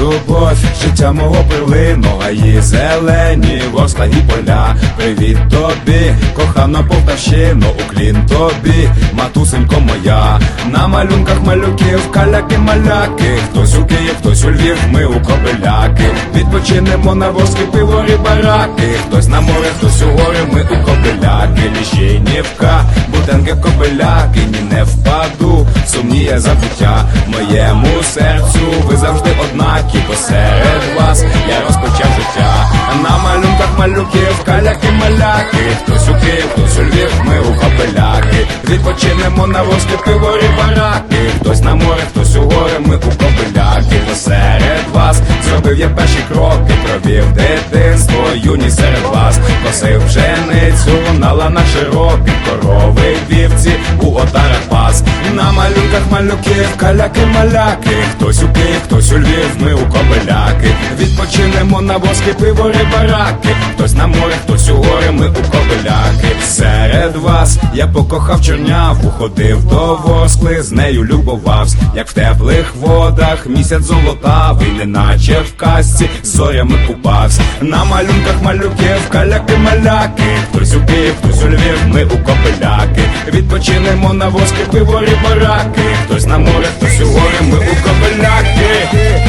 любов, життя мого перлино, а її зелені і поля. Привіт тобі, кохана Полтавщино, уклін тобі, матусенько моя. На малюнках малюків, каляки маляки, хтось у Київ, хтось у Львів, ми у кобеляки. Відпочинемо на ворські пиворі бараки, хтось на море, хтось у гори, ми у кобеляки. Ліщинівка, буденки кобеляки, ні не впаду, сумніє забуття моєму серцю. Завжди однакі, бо серед вас я розпочав життя. На малюнках малюків, каляки маляки, хтось у Київ, хтось у Львів, ми у капеляки. Відпочинемо на ворські пиворі бараки, хтось на море, хтось у гори, ми у копеляки. Посеред вас зробив я перші кроки, провів дитинство, юні серед вас, косив пшеницю на ланах широких, корови вівці у отарах пас. На малюнках малюків, каляки маляки, хтось у Київ, хтось у Львів, ми у кобеляки. Відпочинемо на воски пиво, бараки, хтось на море, хтось у гори, ми у кобеляки. Я покохав чорняву, ходив до воскли, з нею любовався, як в теплих водах, місяць золотавий, неначе в казці, з зорями купався. На малюнках малюків, каляки маляки, хтось у Київ, хтось у Львів, ми у кобеляки. Відпочинемо на воски пиворі бараки, хтось на море, хтось у гори, ми у кобеляки.